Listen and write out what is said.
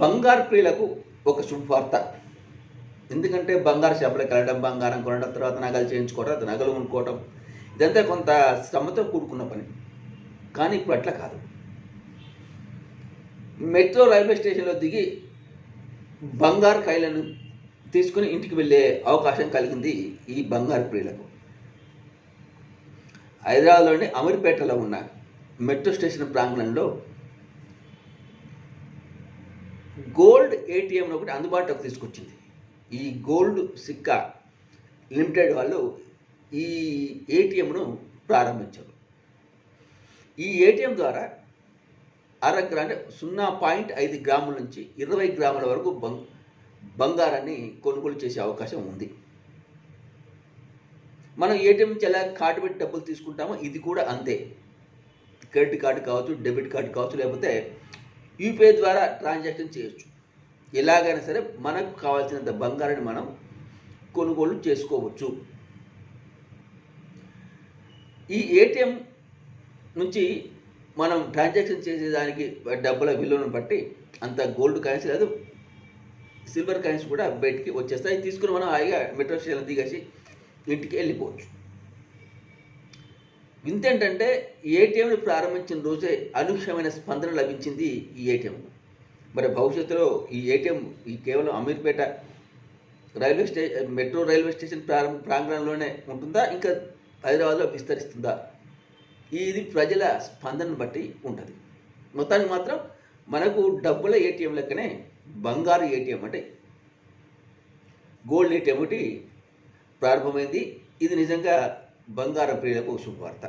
బంగారు ప్రియులకు ఒక శుభవార్త. ఎందుకంటే బంగారు షాపులకు వెళ్ళడం బంగారం కొనడం తర్వాత నగలు చేయించుకోవడం నగలు కొనుక్కోవడం ఇదంతా కొంత శ్రమతో కూడుకున్న పని. కానీ ఇప్పుడు అట్లా కాదు. మెట్రో రైల్వే స్టేషన్లో దిగి బంగారు కాయలను తీసుకుని ఇంటికి వెళ్ళే అవకాశం కలిగింది ఈ బంగారు ప్రియులకు. హైదరాబాద్లోని అమీర్పేటలో ఉన్న మెట్రో స్టేషన్ ప్రాంగణంలో గోల్డ్ ఏటీఎం ఒకటి అందుబాటులోకి తీసుకొచ్చింది. ఈ గోల్డ్ సిక్కా లిమిటెడ్ వాళ్ళు ఈ ఏటీఎంను ప్రారంభించారు. ఈ ఏటీఎం ద్వారా అరగ్రా అంటే సున్నా పాయింట్ ఐదు గ్రాముల నుంచి ఇరవై గ్రాముల వరకు బంగ్ బంగారాన్ని కొనుగోలు చేసే అవకాశం ఉంది. మనం ఏటీఎం నుంచి ఎలా కార్డు పెట్టి డబ్బులు తీసుకుంటామో ఇది కూడా అంతే. క్రెడిట్ కార్డు కావచ్చు డెబిట్ కార్డు కావచ్చు లేకపోతే యూపీఐ ద్వారా ట్రాన్సాక్షన్ చేయొచ్చు. ఎలాగైనా సరే మనకు కావాల్సినంత బంగారాన్ని మనం కొనుగోలు చేసుకోవచ్చు. ఈ ఏటీఎం నుంచి మనం ట్రాన్సాక్షన్ చేసేదానికి డబ్బుల విలువను బట్టి అంత గోల్డ్ కాయిన్స్ లేదు. సిల్వర్ కాయిన్స్ కూడా బయటికి వచ్చేస్తాయి. తీసుకుని మనం హాయిగా మెట్రో స్టేషన్ దిగేసి ఇంటికి వెళ్ళిపోవచ్చు. ఇంతేంటంటే ఏటీఎంని ప్రారంభించిన రోజే అనూహ్యమైన స్పందన లభించింది ఈ ఏటీఎం మరి భవిష్యత్తులో ఈ ఏటీఎం ఈ కేవలం Ameerpet railway stay metro railway station ప్రారంభ ప్రాంగణంలోనే ఉంటుందా? ఇంకా హైదరాబాద్లో విస్తరిస్తుందా? ఇది ప్రజల స్పందనను బట్టి ఉంటుంది. మొత్తానికి మాత్రం మనకు డబ్బుల ఏటీఎం లెక్కనే బంగారు ఏటీఎం అంటే గోల్డ్ ఏటీఎం ఒకటి ప్రారంభమైంది. ఇది నిజంగా బంగారు ప్రియులకు శుభవార్త.